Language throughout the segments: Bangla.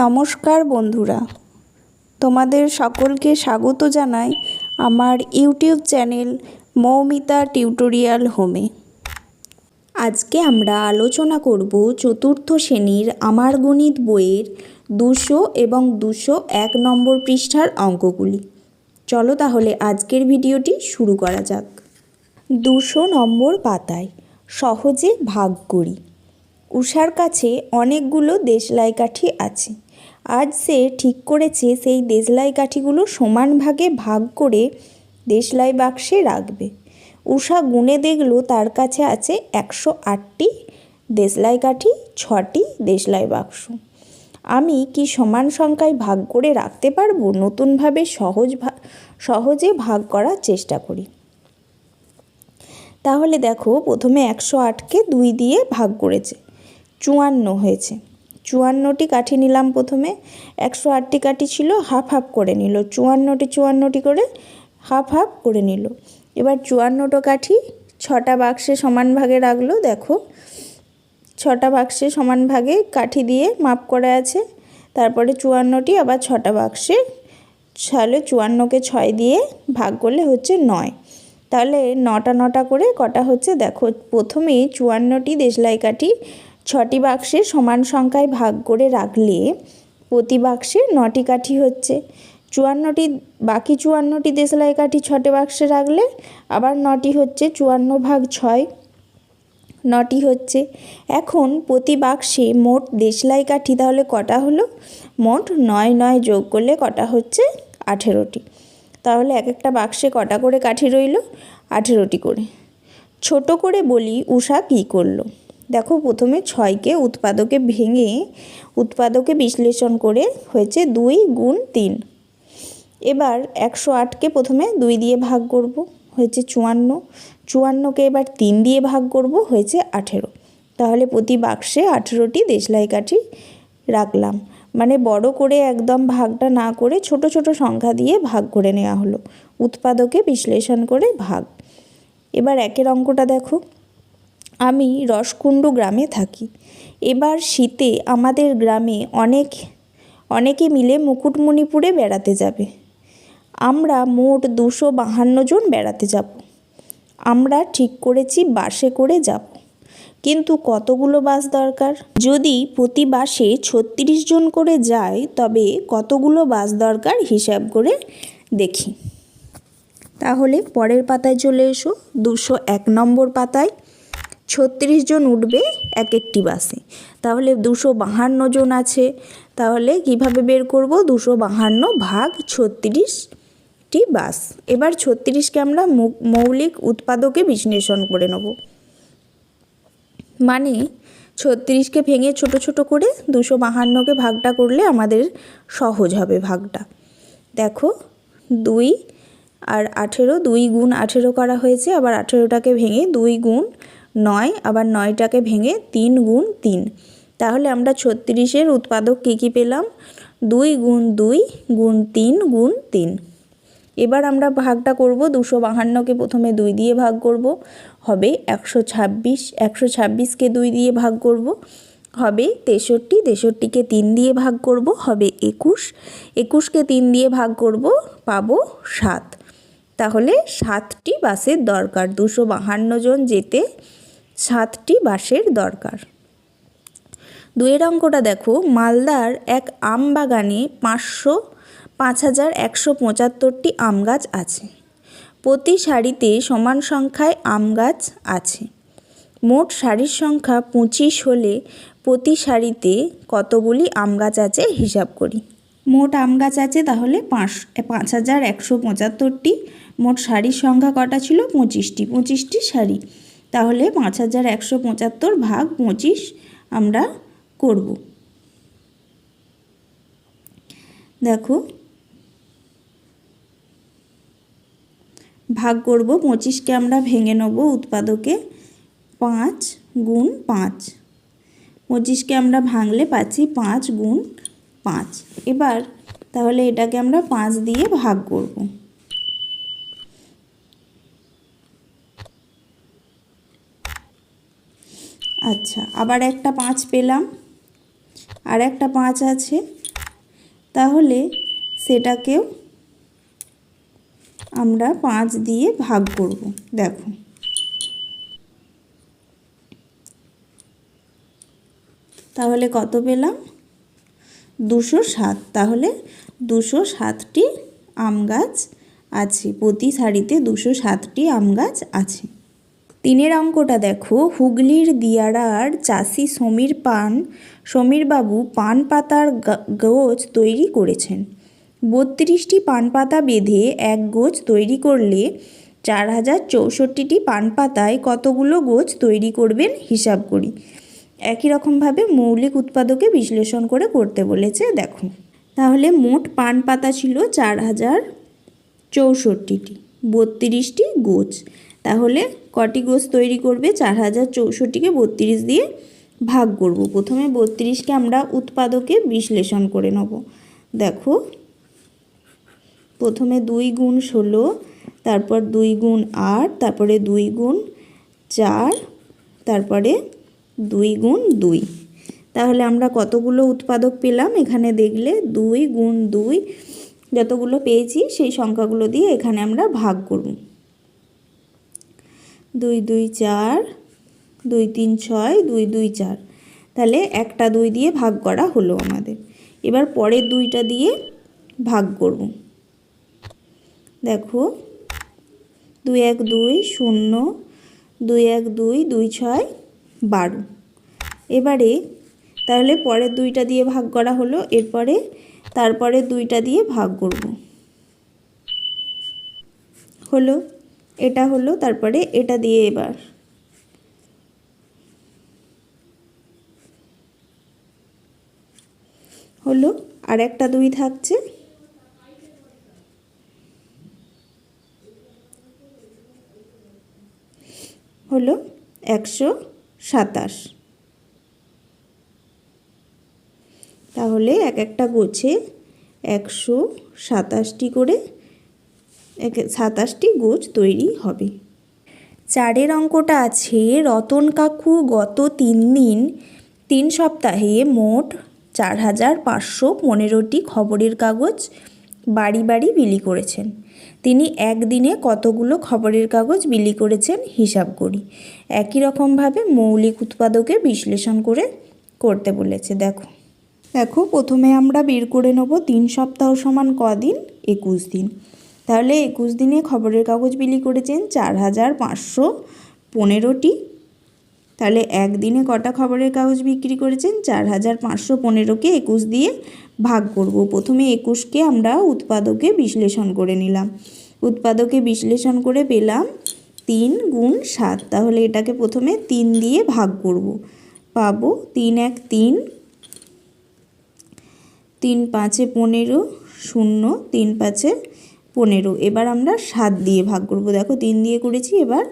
নমস্কার বন্ধুরা। তোমাদের সকলকে স্বাগত জানাই আমার ইউটিউব চ্যানেল মৌমিতা টিউটোরিয়াল হোমে। আজকে আমরা আলোচনা করব চতুর্থ শ্রেণির আমার গণিত বইয়ের দুশো এবং দুশো এক নম্বর পৃষ্ঠার অঙ্কগুলি। চলো তাহলে আজকের ভিডিওটি শুরু করা যাক। দুশো নম্বর পাতায় সহজে ভাগ করি। উষার কাছে অনেকগুলো দেশলাই কাঠি আছে। আজ সে ঠিক করেছে সেই দেশলাই কাঠিগুলো সমান ভাগে ভাগ করে দেশলাই বাক্সে রাখবে। উষা গুনে দেখল তার কাছে আছে একশো আটটি দেশলাই কাঠি, ছটি দেশলাই বাক্স। আমি কি সমান সংখ্যায় ভাগ করে রাখতে পারব? নতুনভাবে সহজ সহজে ভাগ করার চেষ্টা করি। তাহলে দেখো, প্রথমে একশো আটকে দুই দিয়ে ভাগ করেছে, চুয়ান্ন হয়েছে। চুয়ান্নটি কাঠি নিলাম প্রথমে, একশো আটটি কাঠি ছিল, হাফ হাফ করে নিল। চুয়ান্নটি চুয়ান্নটি করে হাফ হাফ করে নিল। এবার চুয়ান্নটো কাঠি ছটা বাক্সে সমান ভাগে রাখল। দেখো, ছটা বাক্সে সমান ভাগে কাঠি দিয়ে মাপ করা আছে। তারপরে চুয়ান্নটি, আবার ছটা বাক্সে তাহলে চুয়ান্নকে ছয় দিয়ে ভাগ করলে হচ্ছে নয়। তাহলে নটা নটা করে কটা হচ্ছে, দেখো প্রথমে চুয়ান্নটি দেশলাই কাঠি ছটি বাক্সে সমান সংখ্যায় ভাগ করে রাখলে প্রতি বাক্সে নটি কাঠি হচ্ছে। চুয়ান্নটি, বাকি চুয়ান্নটি দেশলাই কাঠি ছটে বাক্সে রাখলে আবার নটি হচ্ছে চুয়ান্ন ভাগ ছয়, নটি হচ্ছে। এখন প্রতি বাক্সে মোট দেশলাই কাঠি তাহলে কটা হলো? মোট নয় নয় যোগ করলে কটা হচ্ছে? আঠেরোটি। তাহলে এক একটা বাক্সে কটা করে কাঠি রইল? আঠেরোটি করে। ছোট করে বলি উষা কী করল? দেখো প্রথমে ছয়কে উৎপাদকে ভেঙে উৎপাদকে বিশ্লেষণ করে হয়েছে দুই গুণ তিন। এবার একশো আটকে প্রথমে দুই দিয়ে ভাগ করব, হয়েছে চুয়ান্ন। চুয়ান্নকে এবার তিন দিয়ে ভাগ করব, হয়েছে আঠেরো। তাহলে প্রতি বাক্সে আঠেরোটি দেশলাই কাঠি রাখলাম। মানে বড় করে একদম ভাগটা না করে ছোট ছোট সংখ্যা দিয়ে ভাগ করে নেওয়া হলো। উৎপাদকে বিশ্লেষণ করে ভাগ। এবার একের অঙ্কটা দেখো। আমি রসকুণ্ডু গ্রামে থাকি। এবার শীতে আমাদের গ্রামে অনেক, অনেকে মিলে মুকুটমণিপুরে বেড়াতে যাবে। আমরা মোট দুশো বাহান্ন জন বেড়াতে যাব। আমরা ঠিক করেছি বাসে করে যাব। কিন্তু কতগুলো বাস দরকার? যদি প্রতি বাসে ছত্রিশ জন করে যায়, তবে কতগুলো বাস দরকার হিসাব করে দেখি। তাহলে পরের পাতায় চলে এসো। দুশো এক নম্বর পাতায় ছত্রিশ জন উঠবে এক একটি বাসে। তাহলে দুশো বাহান্ন জন আছে। তাহলে কীভাবে বের করব? দুশো বাহান্ন ভাগ ছত্রিশটি বাস। এবার ছত্রিশকে আমরা মৌলিক উৎপাদকে বিশ্লেষণ করে নেব। মানে ছত্রিশকে ভেঙে ছোট ছোট করে দুশো বাহান্নকে ভাগটা করলে আমাদের সহজ হবে ভাগটা। দেখো, দুই আর আঠেরো, দুই গুণ আঠেরো করা হয়েছে। আবার আঠেরোটাকে ভেঙে দুই গুণ নয়, আবার নয়টাকে ভেঙে তিন গুণ তিন। তাহলে আমরা ছত্রিশের উৎপাদক কী কী পেলাম? দুই গুণ দুই গুণ তিন গুণ তিন। এবার আমরা ভাগটা করব, দুশো বাহান্নকে প্রথমে দুই দিয়ে ভাগ করব, হবে একশো ছাব্বিশ, একশো ছাব্বিশকে দুই দিয়ে ভাগ করব, হবে তেষট্টি, তেষট্টিকে তিন দিয়ে ভাগ করব, হবে একুশ, একুশকে তিন দিয়ে ভাগ করব, পাবো সাত। তাহলে সাতটি বাসের দরকার, দুশো বাহান্ন জন যেতে সাতটি বাঁশের দরকার। দুয়ের অঙ্কটা দেখো। মালদার এক আম বাগানে পাঁচশো, পাঁচ হাজার একশো পঁচাত্তরটি আম গাছ আছে। প্রতি সারিতে সমান সংখ্যায় আম গাছ আছে। মোট সারির সংখ্যা পঁচিশ হলে প্রতি সারিতে কতগুলি আম গাছ আছে হিসাব করি। মোট আম গাছ আছে তাহলে পাঁচ পাঁচ হাজার একশো পঁচাত্তরটি। মোট সারির সংখ্যা কটা ছিল? পঁচিশটি। পঁচিশটি সারি। তাহলে পাঁচ হাজার একশো পঁচাত্তর ভাগ পঁচিশ আমরা করব। দেখো, ভাগ করব, পঁচিশকে আমরা ভেঙে নেব উৎপাদকে পাঁচ গুণ পাঁচ। পঁচিশকে আমরা ভাঙলে পাচ্ছি পাঁচ গুণ পাঁচ। এবার তাহলে এটাকে আমরা পাঁচ দিয়ে ভাগ করব। আচ্ছা আবার একটা পাঁচ পেলাম। আর একটা পাঁচ আছে। তাহলে সেটাকেও আমরা পাঁচ দিয়ে ভাগ করব, দেখো। তাহলে কত পেলাম? দুশো সাত। তাহলে দুশো সাতটি আম গাছ আছে। প্রতি সারিতে দুশো সাতটি আম গাছ আছে। তিনের অঙ্কটা দেখো। হুগলির দিয়ারার চাষি সমীর পান, সমীরবাবু পান পাতার গা- গোছ তৈরি করেছেন। বত্রিশটি পান পাতা বেঁধে এক গোছ তৈরি করলে চার হাজার চৌষট্টিটি পান পাতায় কতগুলো গোছ তৈরি করবেন হিসাব করি। একই রকমভাবে মৌলিক উৎপাদকে বিশ্লেষণ করে করতে বলেছে, দেখো। তাহলে মোট পান পাতা ছিল চার হাজার চৌষট্টিটি, বত্রিশটি গোছ। তাহলে কটি গোছ তৈরি করবে? চার হাজার চৌষট্টিকে বত্রিশ দিয়ে ভাগ করব। প্রথমে বত্রিশকে আমরা উৎপাদকে বিশ্লেষণ করে নেব। দেখো, প্রথমে দুই গুণ ষোলো, তারপর দুই গুণ আট, তারপরে দুই গুণ চার, তারপরে দুই গুণ দুই। তাহলে আমরা কতগুলো উৎপাদক পেলাম? এখানে দেখলে দুই গুণ দুই, যতগুলো পেয়েছি, সেই সংখ্যাগুলো দিয়ে এখানে আমরা ভাগ করব। দুই দুই চার, দুই তিন ছয়, দুই দুই চার। তাহলে একটা দুই দিয়ে ভাগ করা হলো আমাদের। এবার পরের দুইটা দিয়ে ভাগ করব। দেখো, দুই এক দুই শূন্য, দুই এক দুই দুই ছয় বারো। এবারে তাহলে পরের দুইটা দিয়ে ভাগ করা হলো, এরপরে তারপরে দুইটা দিয়ে ভাগ করব। হলো? এটা হলো তারপরে এটা দিয়ে এবার। হলো আর একটা দুই থাকছে। হলো একশো সাতাশ। তাহলে এক একটা গোছে একশো সাতাশটি করে সাতাশটি গোছ তৈরি হবে। চারের অঙ্কটা আছে, রতন কাকু গত তিন দিন, তিন সপ্তাহে মোট চার হাজার পাঁচশো পনেরোটি খবরের কাগজ বাড়ি বাড়ি বিলি করেছেন। তিনি একদিনে কতগুলো খবরের কাগজ বিলি করেছেন হিসাব করি। একই রকমভাবে মৌলিক উৎপাদকে বিশ্লেষণ করে করতে বলেছে, দেখো। দেখো, প্রথমে আমরা বের করে নেব তিন সপ্তাহ সমান কদিন? একুশ দিন। তাহলে একুশ দিনে খবরের কাগজ বিলি করেছেন চার হাজার পাঁচশো পনেরোটি। তাহলে একদিনে কটা খবরের কাগজ বিক্রি করেছেন? চার হাজার পাঁচশো পনেরোকে একুশ দিয়ে ভাগ করব। প্রথমে একুশকে আমরা উৎপাদকে বিশ্লেষণ করে নিলাম। উৎপাদকে বিশ্লেষণ করে পেলাম তিন গুণ সাত। তাহলে এটাকে প্রথমে তিন দিয়ে ভাগ করব। পাবো তিন এক তিন। তিন পাঁচে পনেরো শূন্য। তিন পাঁচে পনেরো। এবার আমরা সাত দিয়ে ভাগ করব। দেখো, তিন দিয়ে করেছি, এবার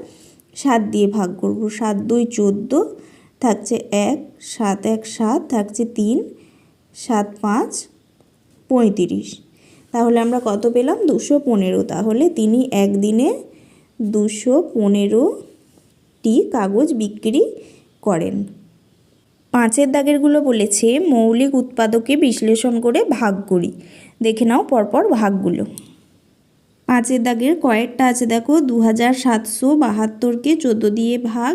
সাত দিয়ে ভাগ করব। সাত, দুই, চোদ্দ, থাকছে এক, সাত এক, সাত, থাকছে তিন, সাত, পাঁচ, পঁয়ত্রিশ। তাহলে আমরা কত পেলাম? দুশো পনেরো। তাহলে তিনি একদিনে দুশো পনেরোটি কাগজ বিক্রি করেন। পাঁচের দাগেরগুলো বলেছে, মৌলিক উৎপাদকে বিশ্লেষণ করে ভাগ করি। দেখে নাও পরপর ভাগগুলো। পাঁচের দাগের কয়েকটা আছে, দেখো দু হাজার সাতশো বাহাত্তরকে চোদ্দ দিয়ে ভাগ।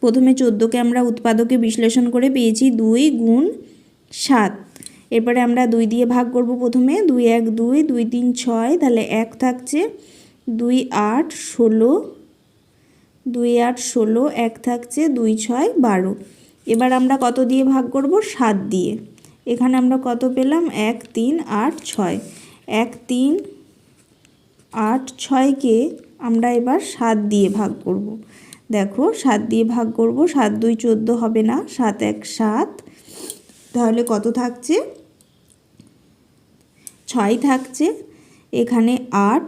প্রথমে চোদ্দোকে আমরা উৎপাদকে বিশ্লেষণ করে পেয়েছি দুই গুণ সাত। এরপরে আমরা দুই দিয়ে ভাগ করব প্রথমে, দুই এক দুই দুই তিন ছয়, তাহলে এক থাকছে দুই আট ষোলো, দুই আট ষোলো, এক থাকছে দুই ছয় বারো। এবার আমরা কত দিয়ে ভাগ করব? সাত দিয়ে। এখানে আমরা কত পেলাম? এক তিন আট ছয়। এক তিন আট ছয়কে আমরা এবার সাত দিয়ে ভাগ করব। দেখো, সাত দিয়ে ভাগ করব, সাত দুই চোদ্দ হবে না, সাত এক সাত। তাহলে কত থাকছে? ছয় থাকছে, এখানে আট।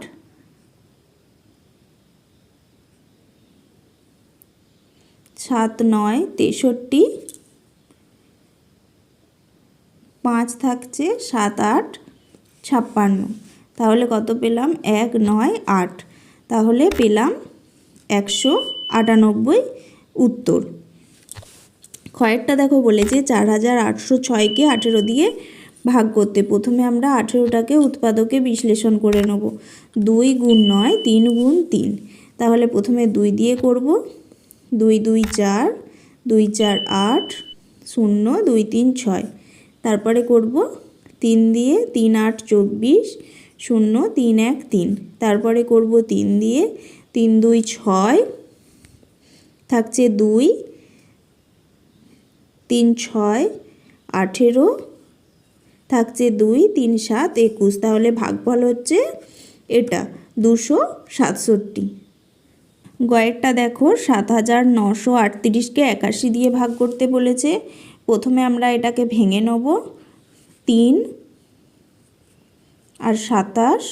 সাত নয়, তেষট্টি। পাঁচ থাকছে, সাত আট, ছাপ্পান্ন। তাহলে কত পেলাম? এক, নয়, আট। তাহলে পেলাম একশো আটানব্বই উত্তর। কয়েকটা দেখো বলেছে, চার হাজার আটশো ছয়কে আঠেরো দিয়ে ভাগ করতে। প্রথমে আমরা আঠেরোটাকে উৎপাদকে বিশ্লেষণ করে নেব। দুই গুণ নয়, তিন গুণ তিন। তাহলে প্রথমে দুই দিয়ে করব। দুই দুই, চার দুই, চার, আট, শূন্য, দুই, তিন, ছয়। তারপরে করব তিন দিয়ে তিন, আট, চব্বিশ। শূন্য, তিন এক, তিন। তারপরে করব তিন দিয়ে তিন, দুই, ছয়। থাকছে দুই, তিন, ছয়, আঠেরো। থাকছে দুই, তিন, সাত, একুশ। তাহলে ভাগফল হচ্ছে এটা, দুশো সাতষট্টি। গয়েরটা দেখো, সাত হাজার নশো আটত্রিশকে একাশি দিয়ে ভাগ করতে বলেছে। প্রথমে আমরা এটাকে ভেঙে নেব। তিন আর সাতাশ,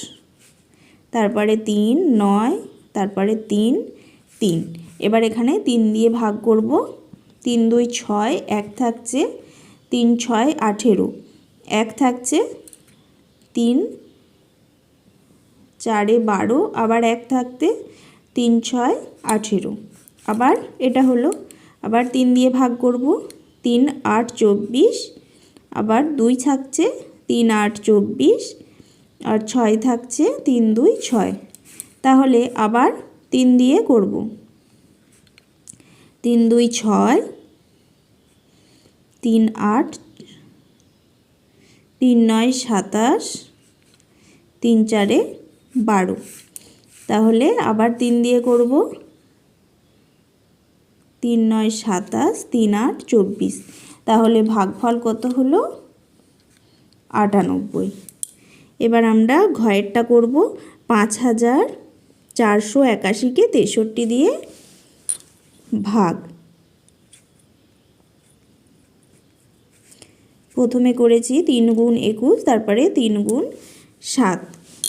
তারপরে তিন, নয়, তারপরে তিন তিন। এবার এখানে তিন দিয়ে ভাগ করব। তিন, দুই, ছয়, এক থাকছে। তিন, ছয়, আঠেরো। এক থাকছে। তিন, চারে বারো, আবার এক থাকতে। তিন, ছয়, আঠেরো। আবার এটা হলো। আবার তিন দিয়ে ভাগ করব। তিন, আট, চব্বিশ। আবার দুই থাকছে। তিন, আট, চব্বিশ। আর ছয় থাকছে তিন, দুই, ছয়। তাহলে আবার তিন দিয়ে করব। তিন, দুই, ছয়। তিন, আট। তিন, নয়, সাতাশ। তিন, চারে বারো। তাহলে আবার তিন দিয়ে করব। তিন, নয়, সাতাশ। তিন, আট, চব্বিশ। তাহলে ভাগফল কত হলো? আটানব্বই। এবার আমরা ঘয়েরটা করব পাঁচ হাজার চারশো একাশিকে তেষট্টি দিয়ে ভাগ। প্রথমে করেছি তিন গুণ একুশ, তারপরে তিন গুণ সাত।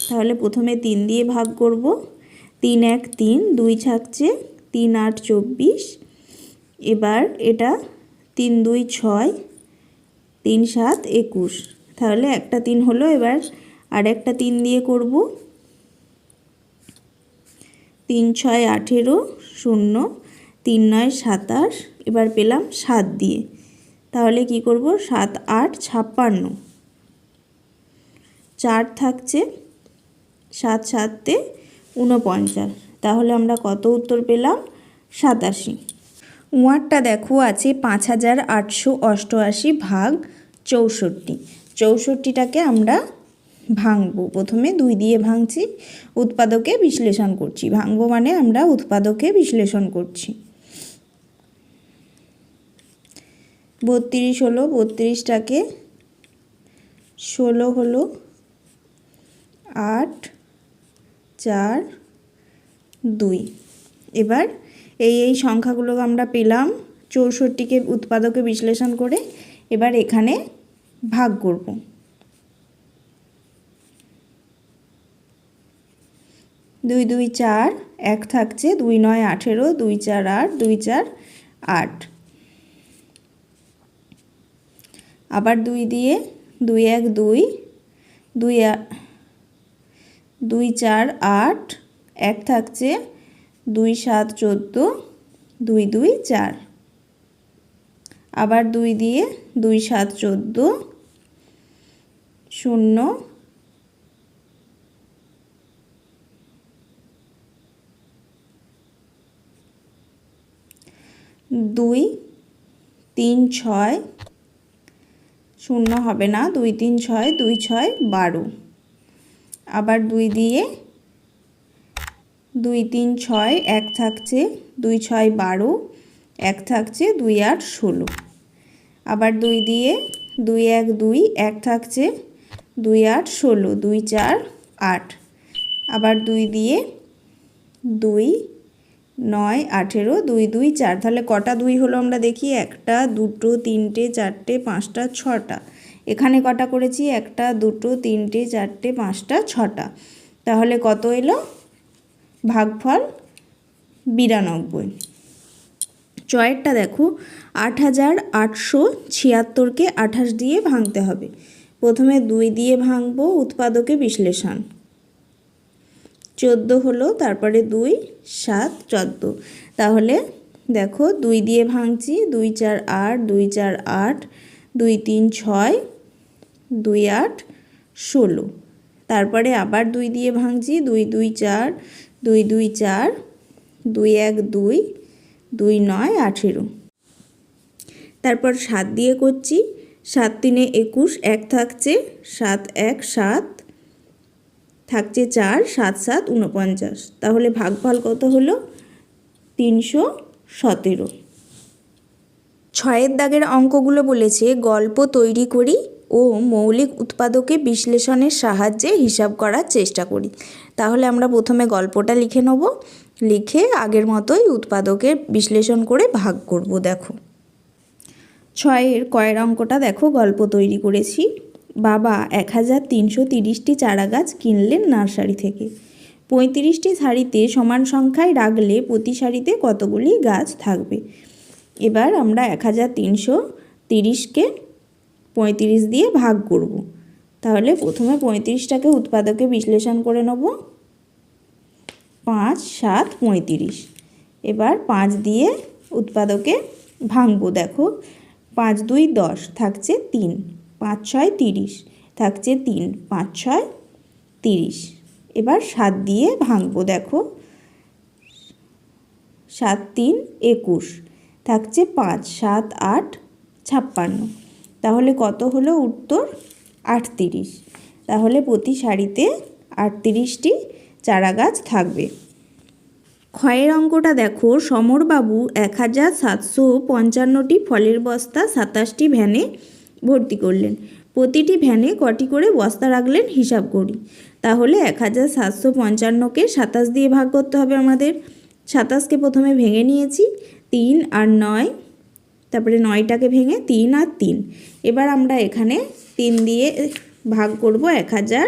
তাহলে প্রথমে তিন দিয়ে ভাগ করব। তিন এক তিন, দুই থাকছে তিন আট চব্বিশ। এবার এটা তিন দুই ছয়, তিন সাত একুশ। তাহলে একটা তিন হলো, এবার আর একটা তিন দিয়ে করব। তিন, ছয়, আঠেরো, শূন্য, তিন, নয়, সাতাশ, এবার পেলাম সাত দিয়ে। তাহলে কি করব? সাত, আট, ছাপ্পান্ন। চার থাকছে সাত, সাতে ঊনপঞ্চাশ। তাহলে আমরা কত উত্তর পেলাম? সাতাশি। ওয়ারটা দেখো, আছে পাঁচ হাজার আটশো অষ্টআশি ভাগ চৌষট্টি। চৌষট্টিটাকে আমরা ভাঙবো। প্রথমে দুই দিয়ে ভাঙছি, উৎপাদকে বিশ্লেষণ করছি। ভাঙবো মানে আমরা উৎপাদকে বিশ্লেষণ করছি। বত্রিশ হলো, বত্রিশটাকে ষোলো হলো, আট, চার, দুই। এবার এই এই সংখ্যাগুলো আমরা পেলাম চৌষট্টিকে উৎপাদকে বিশ্লেষণ করে। এবার এখানে ভাগ করব। দুই দুই চার, এক থাকছে, দুই নয় আঠেরো, দুই চার আট, দুই চার আট। আবার দুই দিয়ে দুই এক দুই দুই দুই চার আট, এক থাকছে, দুই সাত চোদ্দ, দুই দুই চার। আবার দুই দিয়ে দুই সাত চোদ্দ, শূন্য দুই, তিন, ছয়, শূন্য হবে না। দুই, তিন, ছয়, দুই, ছয়, বারো। আবার দুই দিয়ে দুই, তিন, ছয়, এক থাকছে। দুই, ছয়, বারো, এক থাকছে। দুই, আট, ষোলো। আবার দুই দিয়ে দুই, এক দুই, এক থাকছে। দুই, আট, ষোলো, দুই, চার, আট। আবার দুই দিয়ে দুই নয়, আঠেরো, দুই দুই, চার। তাহলে কটা দুই হলো আমরা দেখি? একটা, দুটো, তিনটে, চারটে, পাঁচটা, ছটা। এখানে কটা করেছি? একটা, দুটো, তিনটে, চারটে, পাঁচটা, ছটা। তাহলে কত এলো? ভাগফল বিরানব্বই। চয়েরটা দেখো। আট হাজার আটশো ছিয়াত্তরকে আঠাশ দিয়ে ভাঙতে হবে। প্রথমে দুই দিয়ে ভাঙবো, উৎপাদকে বিশ্লেষণ। চোদ্দ হলো, তারপরে দুই, সাত, চোদ্দ। তাহলে দেখো দুই দিয়ে ভাঙছি, দুই চার আট, দুই চার আট, দুই তিন ছয়, দুই আট ষোলো। তারপরে আবার দুই দিয়ে ভাঙছি, দুই দুই চার, দুই দুই চার, দুই এক দুই দুই নয় আঠেরো। তারপর সাত দিয়ে করছি, সাত তিনে একুশ, এক থাকছে, সাত এক সাত থাকছে চার, সাত সাত উনপঞ্চাশ তাহলে ভাগফল কত হলো? তিনশো সতেরো। ছয়ের দাগের অঙ্কগুলো বলেছে, গল্প তৈরি করি ও মৌলিক উৎপাদকে বিশ্লেষণের সাহায্যে হিসাব করার চেষ্টা করি। তাহলে আমরা প্রথমে গল্পটা লিখে নেব। লিখে আগের মতোই উৎপাদকের বিশ্লেষণ করে ভাগ করব, দেখো। ছয়ের কয়ের অঙ্কটা দেখো, গল্প তৈরি করেছি। বাবা এক হাজার তিনশো তিরিশটি চারা গাছ কিনলেন নার্সারি থেকে। পঁয়ত্রিশটি সারিতে সমান সংখ্যায় রাখলে প্রতি সারিতে কতগুলি গাছ থাকবে? এবার আমরা এক হাজার তিনশো তিরিশকে পঁয়ত্রিশ দিয়ে ভাগ করব। তাহলে প্রথমে পঁয়ত্রিশটাকে উৎপাদকে বিশ্লেষণ করে নেব। পাঁচ, সাত, পঁয়ত্রিশ। এবার পাঁচ দিয়ে উৎপাদকে ভাঙবো, দেখো। পাঁচ, দুই, দশ, থাকছে তিন। পাঁচ ছয় তিরিশ। থাকছে তিন, পাঁচ ছয় তিরিশ। এবার সাত দিয়ে ভাঙবো, দেখো। সাত তিন একুশ। থাকছে পাঁচ, সাত আট ছাপ্পান্ন। তাহলে কত হলো উত্তর? আটত্রিশ। তাহলে প্রতি সারিতে আটত্রিশটি চারা গাছ থাকবে। ক্ষয়ের অঙ্কটা দেখো। সমরবাবু এক হাজার সাতশো পঞ্চান্নটি ফলের বস্তা, সাতাশটি ভ্যানে ভর্তি করলেন। প্রতিটি ভ্যানে কটি করে বস্তা রাখলেন হিসাব করি। তাহলে এক হাজার সাতশো পঞ্চান্নকে সাতাশ দিয়ে ভাগ করতে হবে আমাদের। সাতাশকে প্রথমে ভেঙে নিয়েছি, তিন আর নয়, তারপরে নয়টাকে ভেঙে তিন আর তিন। এবার আমরা এখানে তিন দিয়ে ভাগ করব এক হাজার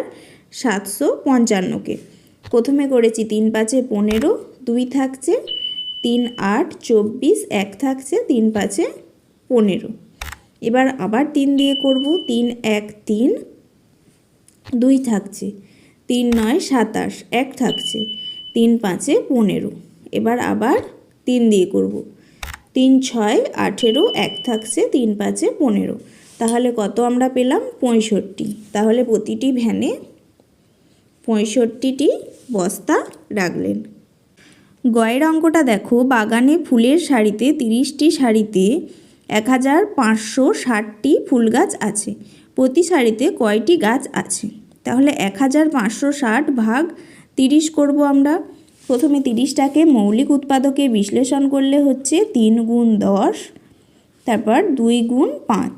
সাতশো পঞ্চান্নকে। প্রথমে করেছি তিন পাঁচে পনেরো, দুই থাকছে তিন আট, চব্বিশ, এক থাকছে তিন পাঁচে পনেরো। এবার আবার তিন দিয়ে করব। তিন, এক, তিন। দুই থাকছে। তিন, নয়, সাতাশ। এক থাকছে। তিন, পাঁচে পনেরো। এবার আবার তিন দিয়ে করব। তিন, ছয়, আঠেরো, এক থাকছে। তিন, পাঁচে পনেরো। তাহলে কত আমরা পেলাম? পঁয়ষট্টি। তাহলে প্রতিটি ভ্যানে পঁয়ষট্টিটি বস্তা রাখলেন। গয়ের অঙ্কটা দেখো। বাগানে ফুলের শাড়িতে তিরিশটি শাড়িতে এক হাজার পাঁচশো ষাটটি ফুল গাছ আছে। প্রতি সারিতে কয়টি গাছ আছে? তাহলে এক হাজার পাঁচশো ষাট ভাগ তিরিশ করব আমরা। প্রথমে তিরিশটাকে মৌলিক উৎপাদকে বিশ্লেষণ করলে হচ্ছে তিন গুণ দশ, তারপর দুই গুণ পাঁচ।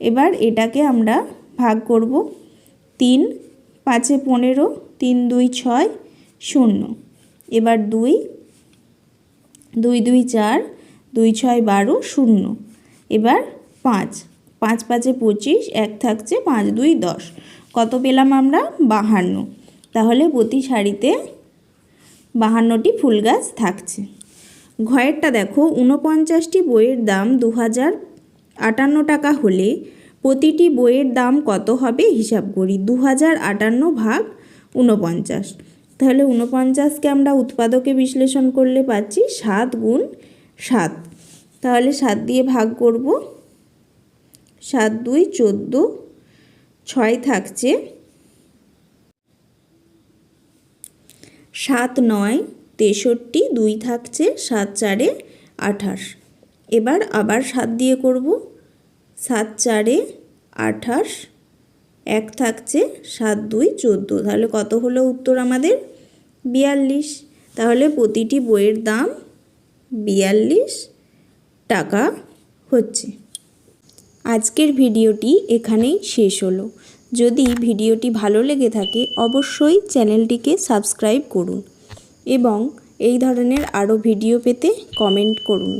এবার এটাকে আমরা ভাগ করব। তিন পাঁচে পনেরো, তিন দুই ছয়, শূন্য। এবার দুই দুই দুই চার দুই ছয় বারো শূন্য। এবার পাঁচ। পাঁচ পাঁচে পঁচিশ, এক থাকছে পাঁচ দুই দশ। কত পেলাম আমরা? বাহান্ন। তাহলে প্রতি শাড়িতে বাহান্নটি ফুল গাছ থাকছে। ঘয়েরটা দেখো, ঊনপঞ্চাশটি বইয়ের দাম দু হাজার আটান্ন টাকা হলে প্রতিটি বইয়ের দাম কত হবে হিসাব করি। দু হাজার আটান্ন ভাগ ঊনপঞ্চাশ। তাহলে ঊনপঞ্চাশকে আমরা উৎপাদকে বিশ্লেষণ করলে পাচ্ছি সাত গুণ সাত। তাহলে সাত দিয়ে ভাগ করব। সাত দুই চোদ্দ, ছয় থাকছে। সাত নয়, তেষট্টি, দুই থাকছে, সাত চারে আঠাশ। এবার আবার সাত দিয়ে করব। সাত চারে আঠাশ, এক থাকছে, সাত দুই চোদ্দ। তাহলে কত হলো উত্তর আমাদের? বিয়াল্লিশ। তাহলে প্রতিটি বইয়ের দাম বিয়াল্লিশ টাকা হচ্ছে। আজকের ভিডিওটি এখানেই শেষ হলো। যদি ভিডিওটি ভালো লেগে থাকে, অবশ্যই চ্যানেলটিকে সাবস্ক্রাইব করুন এবং এই ধরনের আরও ভিডিও পেতে কমেন্ট করুন।